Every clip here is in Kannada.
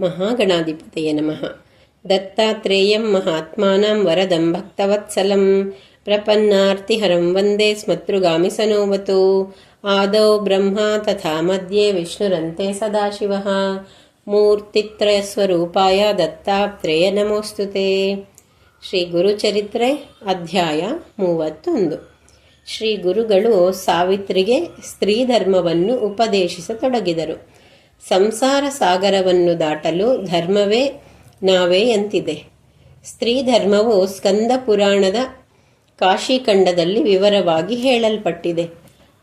ಮಹಾಗಣಾಧಿಪತಯ ನಮಃ. ದತ್ತಾತ್ರೇಯಂ ಮಹಾತ್ಮಾನಂ ವರದಂ ಭಕ್ತವತ್ಸಲಂ. ಪ್ರಪನ್ನಾರ್ತಿಹರಂ ವಂದೇ ಸ್ಮತೃಗಾಮಿ ಸನೋವತು. ಆದೌ ಬ್ರಹ್ಮ ತಥಾ ಮಧ್ಯೆ ವಿಷ್ಣುರಂತೆ ಸದಾಶಿವಃ. ಮೂರ್ತಿತ್ರಯಸ್ವರೂಪಾಯ ದತ್ತಾತ್ರೇಯ ನಮೋಸ್ತುತೆ. ಶ್ರೀ ಗುರುಚರಿತ್ರೆ ಅಧ್ಯಾಯ ಮೂವತ್ತೊಂದು. ಶ್ರೀ ಗುರುಗಳು ಸಾವಿತ್ರಿಗೆ ಸ್ತ್ರೀಧರ್ಮವನ್ನು ಉಪದೇಶಿಸತೊಡಗಿದರು. ಸಂಸಾರ ಸಾಗರವನ್ನು ದಾಟಲು ಧರ್ಮವೇ ನಾವೇ ಅಂತಿದೆ. ಸ್ತ್ರೀ ಧರ್ಮವು ಸ್ಕಂದ ಪುರಾಣದ ಕಾಶಿಖಂಡದಲ್ಲಿ ವಿವರವಾಗಿ ಹೇಳಲ್ಪಟ್ಟಿದೆ.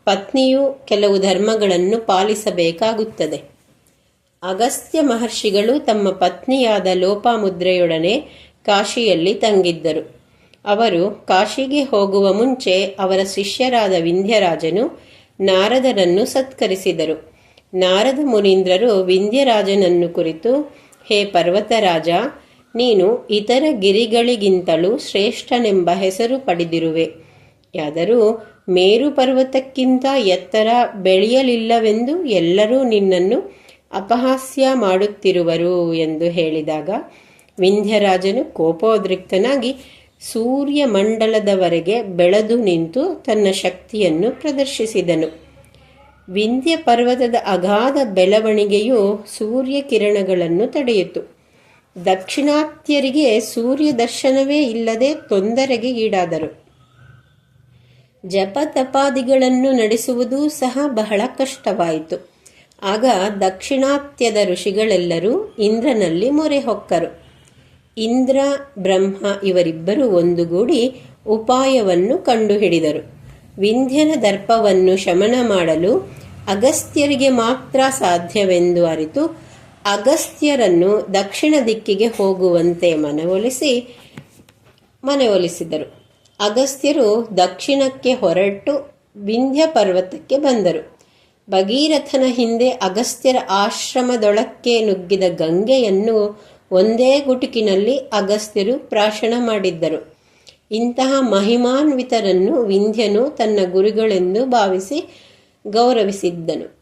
ಪತ್ನಿಯು ಕೆಲವು ಧರ್ಮಗಳನ್ನು ಪಾಲಿಸಬೇಕಾಗುತ್ತದೆ. ಅಗಸ್ತ್ಯ ಮಹರ್ಷಿಗಳು ತಮ್ಮ ಪತ್ನಿಯಾದ ಲೋಪಾಮುದ್ರೆಯೊಡನೆ ಕಾಶಿಯಲ್ಲಿ ತಂಗಿದ್ದರು. ಅವರು ಕಾಶಿಗೆ ಹೋಗುವ ಮುಂಚೆ ಅವರ ಶಿಷ್ಯರಾದ ವಿಂಧ್ಯರಾಜನು ನಾರದರನ್ನು ಸತ್ಕರಿಸಿದರು. ನಾರದ ಮುನೀಂದ್ರರು ವಿಂಧ್ಯರಾಜನನ್ನು ಕುರಿತು, ಹೇ ಪರ್ವತರಾಜ, ನೀನು ಇತರ ಗಿರಿಗಳಿಗಿಂತಲೂ ಶ್ರೇಷ್ಠನೆಂಬ ಹೆಸರು ಪಡೆದಿರುವೆ. ಯಾದರೂ ಮೇರು ಪರ್ವತಕ್ಕಿಂತ ಎತ್ತರ ಬೆಳೆಯಲಿಲ್ಲವೆಂದು ಎಲ್ಲರೂ ನಿನ್ನನ್ನು ಅಪಹಾಸ್ಯ ಮಾಡುತ್ತಿರುವರು ಎಂದು ಹೇಳಿದಾಗ, ವಿಂಧ್ಯರಾಜನು ಕೋಪೋದ್ರಿಕ್ತನಾಗಿ ಸೂರ್ಯಮಂಡಲದವರೆಗೆ ಬೆಳೆದು ನಿಂತು ತನ್ನ ಶಕ್ತಿಯನ್ನು ಪ್ರದರ್ಶಿಸಿದನು. ವಿಂಧ್ಯ ಪರ್ವತದ ಅಗಾಧ ಬೆಳವಣಿಗೆಯು ಸೂರ್ಯ ಕಿರಣಗಳನ್ನು ತಡೆಯಿತು. ದಕ್ಷಿಣಾತ್ಯರಿಗೆ ಸೂರ್ಯ ದರ್ಶನವೇ ಇಲ್ಲದೆ ತೊಂದರೆಗೆ ಈಡಾದರು. ಜಪ ತಪಾದಿಗಳನ್ನು ನಡೆಸುವುದೂ ಸಹ ಬಹಳ ಕಷ್ಟವಾಯಿತು. ಆಗ ದಕ್ಷಿಣಾತ್ಯದ ಋಷಿಗಳೆಲ್ಲರೂ ಇಂದ್ರನಲ್ಲಿ ಮೊರೆ ಹೊಕ್ಕರು. ಇಂದ್ರ, ಬ್ರಹ್ಮ ಇವರಿಬ್ಬರು ಒಂದುಗೂಡಿ ಉಪಾಯವನ್ನು ಕಂಡುಹಿಡಿದರು. ವಿಂಧ್ಯನ ದರ್ಪವನ್ನು ಶಮನ ಮಾಡಲು ಅಗಸ್ತ್ಯರಿಗೆ ಮಾತ್ರ ಸಾಧ್ಯವೆಂದು ಅರಿತು ಅಗಸ್ತ್ಯರನ್ನು ದಕ್ಷಿಣ ದಿಕ್ಕಿಗೆ ಹೋಗುವಂತೆ ಮನವೊಲಿಸಿ ಮನವೊಲಿಸಿದರು. ಅಗಸ್ತ್ಯರು ದಕ್ಷಿಣಕ್ಕೆ ಹೊರಟು ವಿಂಧ್ಯ ಪರ್ವತಕ್ಕೆ ಬಂದರು. ಭಗೀರಥನ ಹಿಂದೆ ಅಗಸ್ತ್ಯರ ಆಶ್ರಮದೊಳಕ್ಕೆ ನುಗ್ಗಿದ ಗಂಗೆಯನ್ನು ಒಂದೇ ಗುಟುಕಿನಲ್ಲಿ ಅಗಸ್ತ್ಯರು ಪ್ರಾಶನ ಮಾಡಿದ್ದರು. ಇಂತಹ ಮಹಿಮಾನ್ವಿತರನ್ನು ವಿಂಧ್ಯನು ತನ್ನ ಗುರುಗಳೆಂದು ಭಾವಿಸಿ ಗೌರವಿಸಿದ್ದನು.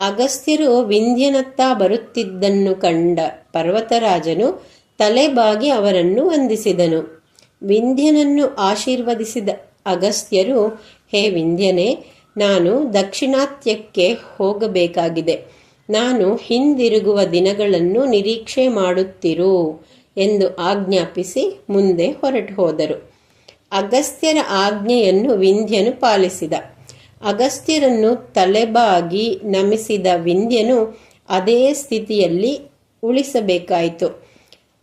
ಅಗಸ್ತ್ಯರು ವಿಂಧ್ಯನತ್ತ ಬರುತ್ತಿದ್ದನ್ನು ಕಂಡ ಪರ್ವತರಾಜನು ತಲೆಬಾಗಿ ಅವರನ್ನು ವಂದಿಸಿದನು. ವಿಂಧ್ಯನನ್ನು ಆಶೀರ್ವದಿಸಿದ ಅಗಸ್ತ್ಯರು, ಹೇ ವಿಂಧ್ಯನೇ, ನಾನು ದಕ್ಷಿಣಾತ್ಯಕ್ಕೆ ಹೋಗಬೇಕಾಗಿದೆ. ನಾನು ಹಿಂದಿರುಗುವ ದಿನಗಳನ್ನು ನಿರೀಕ್ಷೆ ಮಾಡುತ್ತಿರು ಎಂದು ಆಜ್ಞಾಪಿಸಿ ಮುಂದೆ ಹೊರಟು ಹೋದರು ಅಗಸ್ತ್ಯರ ಆಜ್ಞೆಯನ್ನು ವಿಂಧ್ಯನು ಪಾಲಿಸಿದ. ಅಗಸ್ತ್ಯರನ್ನು ತಲೆಬಾಗಿ ನಮಿಸಿದ ವಿಂಧ್ಯನು ಅದೇ ಸ್ಥಿತಿಯಲ್ಲಿ ಉಳಿಸಬೇಕಾಯಿತು.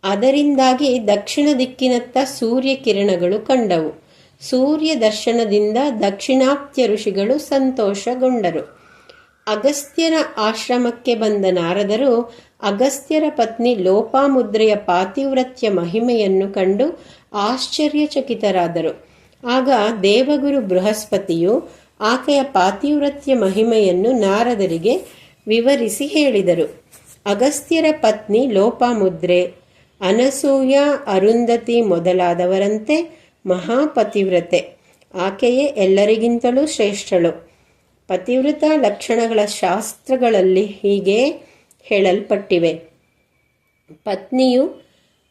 ಅದರಿಂದಾಗಿ ದಕ್ಷಿಣ ದಿಕ್ಕಿನತ್ತ ಸೂರ್ಯ ಕಿರಣಗಳು ಕಂಡವು. ಸೂರ್ಯ ದರ್ಶನದಿಂದ ದಕ್ಷಿಣಾತ್ಯ ಋಷಿಗಳು ಸಂತೋಷಗೊಂಡರು. ಅಗಸ್ತ್ಯರ ಆಶ್ರಮಕ್ಕೆ ಬಂದ ನಾರದರು ಅಗಸ್ತ್ಯರ ಪತ್ನಿ ಲೋಪಾಮುದ್ರೆಯ ಪಾತಿವ್ರತ್ಯ ಮಹಿಮೆಯನ್ನು ಕಂಡು ಆಶ್ಚರ್ಯಚಕಿತರಾದರು. ಆಗ ದೇವಗುರು ಬೃಹಸ್ಪತಿಯು ಆಕೆಯ ಪಾತಿವ್ರತ್ಯ ಮಹಿಮೆಯನ್ನು ನಾರದರಿಗೆ ವಿವರಿಸಿ ಹೇಳಿದರು. ಅಗಸ್ತ್ಯರ ಪತ್ನಿ ಲೋಪಾಮುದ್ರೆ, ಅನಸೂಯ, ಅರುಂಧತಿ ಮೊದಲಾದವರಂತೆ ಮಹಾಪತಿವ್ರತೆ. ಆಕೆಯೇ ಎಲ್ಲರಿಗಿಂತಲೂ ಶ್ರೇಷ್ಠಳು. ಪತಿವ್ರತ ಲಕ್ಷಣಗಳ ಶಾಸ್ತ್ರಗಳಲ್ಲಿ ಹೀಗೆ ಹೇಳಲ್ಪಟ್ಟಿವೆ. ಪತ್ನಿಯು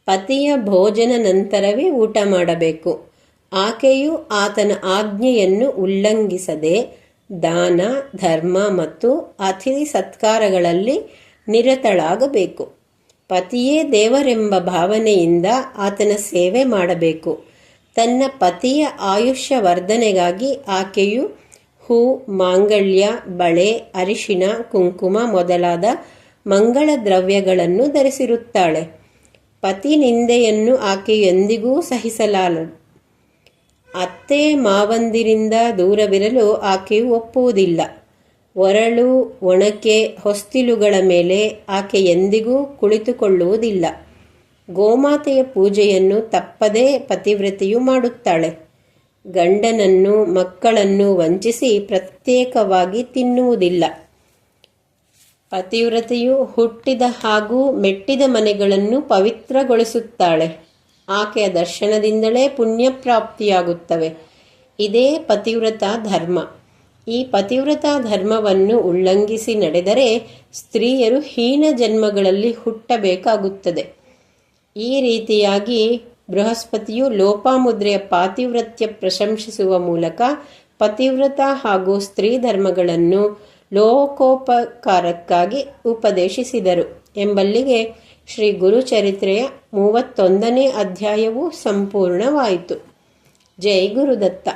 ಪತಿಯ ಭೋಜನ ನಂತರವೇ ಊಟ ಮಾಡಬೇಕು. ಆಕೆಯು ಆತನ ಆಜ್ಞೆಯನ್ನು ಉಲ್ಲಂಘಿಸದೆ ದಾನ, ಧರ್ಮ ಮತ್ತು ಅತಿಥಿ ಸತ್ಕಾರಗಳಲ್ಲಿ ನಿರತಳಾಗಬೇಕು. ಪತಿಯೇ ದೇವರೆಂಬ ಭಾವನೆಯಿಂದ ಆತನ ಸೇವೆ ಮಾಡಬೇಕು. ತನ್ನ ಪತಿಯ ಆಯುಷ್ಯ ವರ್ಧನೆಗಾಗಿ ಆಕೆಯು ಹೂ, ಮಾಂಗಲ್ಯ, ಬಳೆ ಅರಿಶಿನ ಕುಂಕುಮ ಮೊದಲಾದ ಮಂಗಳ ದ್ರವ್ಯಗಳನ್ನು ಧರಿಸಿರುತ್ತಾಳೆ. ಪತಿ ನಿಂದೆಯನ್ನು ಆಕೆ ಎಂದಿಗೂ ಸಹಿಸಲಾಲ ಅತ್ತೆ ಮಾವಂದಿರಿಂದ ದೂರವಿರಲು ಆಕೆಯು ಒಪ್ಪುವುದಿಲ್ಲ. ಒರಳು, ಒಣಕೆ, ಹೊಸ್ತಿಲುಗಳ ಮೇಲೆ ಆಕೆ ಎಂದಿಗೂ ಕುಳಿತುಕೊಳ್ಳುವುದಿಲ್ಲ. ಗೋಮಾತೆಯ ಪೂಜೆಯನ್ನು ತಪ್ಪದೇ ಪತಿವ್ರತೆಯು ಮಾಡುತ್ತಾಳೆ. ಗಂಡನನ್ನು, ಮಕ್ಕಳನ್ನು ವಂಚಿಸಿ ಪ್ರತ್ಯೇಕವಾಗಿ ತಿನ್ನುವುದಿಲ್ಲ. ಪತಿವ್ರತೆಯು ಹುಟ್ಟಿದ ಹಾಗೂ ಮೆಟ್ಟಿದ ಮನೆಗಳನ್ನು ಪವಿತ್ರಗೊಳಿಸುತ್ತಾಳೆ. ಆಕೆಯ ದರ್ಶನದಿಂದಲೇ ಪುಣ್ಯಪ್ರಾಪ್ತಿಯಾಗುತ್ತವೆ. ಇದೇ ಪತಿವ್ರತ ಧರ್ಮ. ಈ ಪತಿವ್ರತ ಧರ್ಮವನ್ನು ಉಲ್ಲಂಘಿಸಿ ನಡೆದರೆ ಸ್ತ್ರೀಯರು ಹೀನ ಜನ್ಮಗಳಲ್ಲಿ ಹುಟ್ಟಬೇಕಾಗುತ್ತದೆ. ಈ ರೀತಿಯಾಗಿ ಬೃಹಸ್ಪತಿಯು ಲೋಪಾಮುದ್ರೆಯ ಪಾತಿವ್ರತ್ಯ ಪ್ರಶಂಸಿಸುವ ಮೂಲಕ ಪತಿವ್ರತ ಹಾಗೂ ಸ್ತ್ರೀ ಧರ್ಮಗಳನ್ನು ಲೋಕೋಪಕಾರಕ್ಕಾಗಿ ಉಪದೇಶಿಸಿದರು ಎಂಬಲ್ಲಿಗೆ ಶ್ರೀ ಗುರುಚರಿತ್ರೆಯ ಮೂವತ್ತೊಂದನೇ ಅಧ್ಯಾಯವು ಸಂಪೂರ್ಣವಾಯಿತು. ಜೈ ಗುರುದತ್ತ.